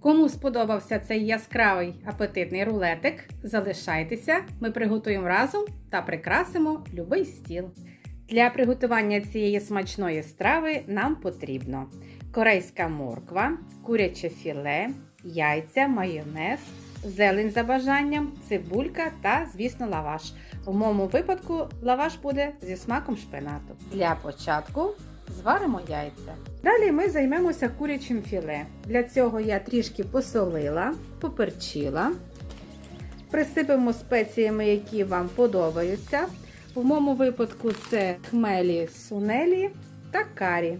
Кому сподобався цей яскравий апетитний рулетик, залишайтеся, ми приготуємо разом та прикрасимо любий стіл. Для приготування цієї смачної страви нам потрібно корейська морква, куряче філе, яйця, майонез, зелень за бажанням, цибулька та, звісно, лаваш. У моєму випадку лаваш буде зі смаком шпинату. Для початку зваримо яйця. Далі ми займемося курячим філе. Для цього я трішки посолила, поперчила. Присипемо спеціями, які вам подобаються. В моєму випадку це хмелі сунелі та карі.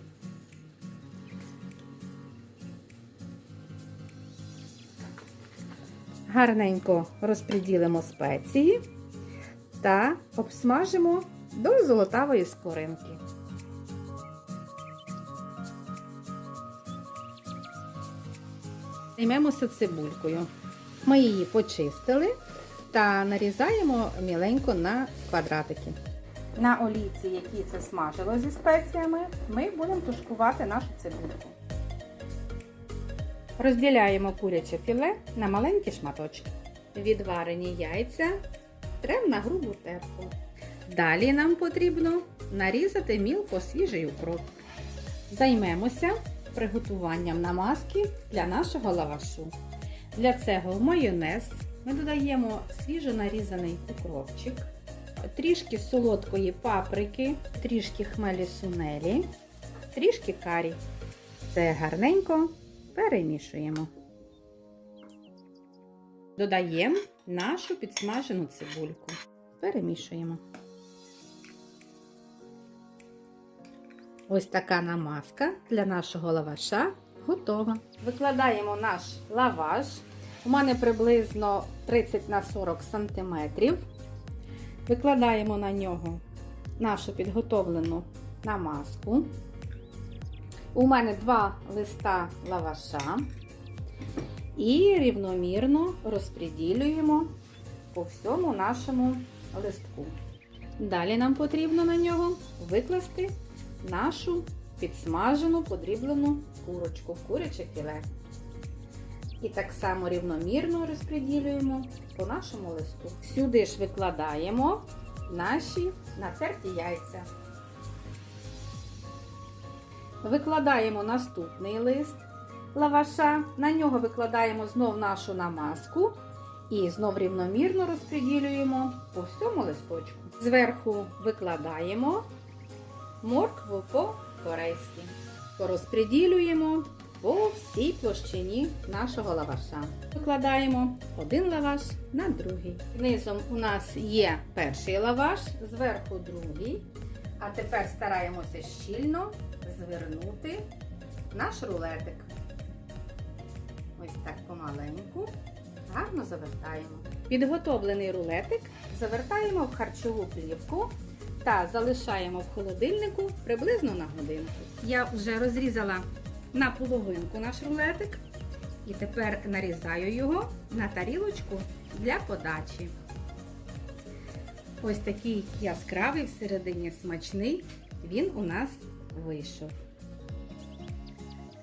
Гарненько розподілимо спеції та обсмажимо до золотавої скоринки. Займемося цибулькою. Ми її почистили та нарізаємо міленько на квадратики. На олійці, які це смажило зі спеціями, ми будемо тушкувати нашу цибульку. Розділяємо куряче філе на маленькі шматочки. Відварені яйця трем на грубу терку. Далі нам потрібно нарізати мілко свіжий укроп. Займемося приготуванням намазки для нашого лавашу. Для цього майонез ми додаємо свіжо нарізаний укропчик, трішки солодкої паприки, трішки хмелі сунелі, трішки карі. Це гарненько перемішуємо. Додаємо нашу підсмажену цибульку. Перемішуємо. Ось така намазка для нашого лаваша готова. Викладаємо наш лаваш. У мене приблизно 30 на 40 см. Викладаємо на нього нашу підготовлену намазку. У мене два листа лаваша. І рівномірно розподілюємо по всьому нашому листку. Далі нам потрібно на нього викласти нашу підсмажену подріблену курочку, куряче філе. І так само рівномірно розподілюємо по нашому листу. Сюди ж викладаємо наші натерті яйця. Викладаємо наступний лист лаваша, на нього викладаємо знов нашу намазку і знов рівномірно розподілюємо по всьому листочку. Зверху викладаємо моркву по-корейськи. Порозподілюємо по всій площині нашого лаваша. Викладаємо один лаваш на другий. Низом у нас є перший лаваш, зверху другий. А тепер стараємося щільно звернути наш рулетик. Ось так помаленьку, гарно завертаємо. Підготовлений рулетик завертаємо в харчову плівку та залишаємо в холодильнику приблизно на годинку. Я вже розрізала на половинку наш рулетик і тепер нарізаю його на тарілочку для подачі. Ось такий яскравий всередині смачний він у нас вийшов.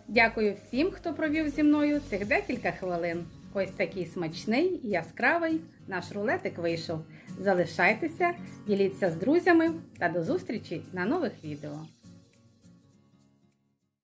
Дякую всім, хто провів зі мною цих декілька хвилин. Ось такий смачний, яскравий наш рулетик вийшов. Залишайтеся, діліться з друзями та до зустрічі на нових відео.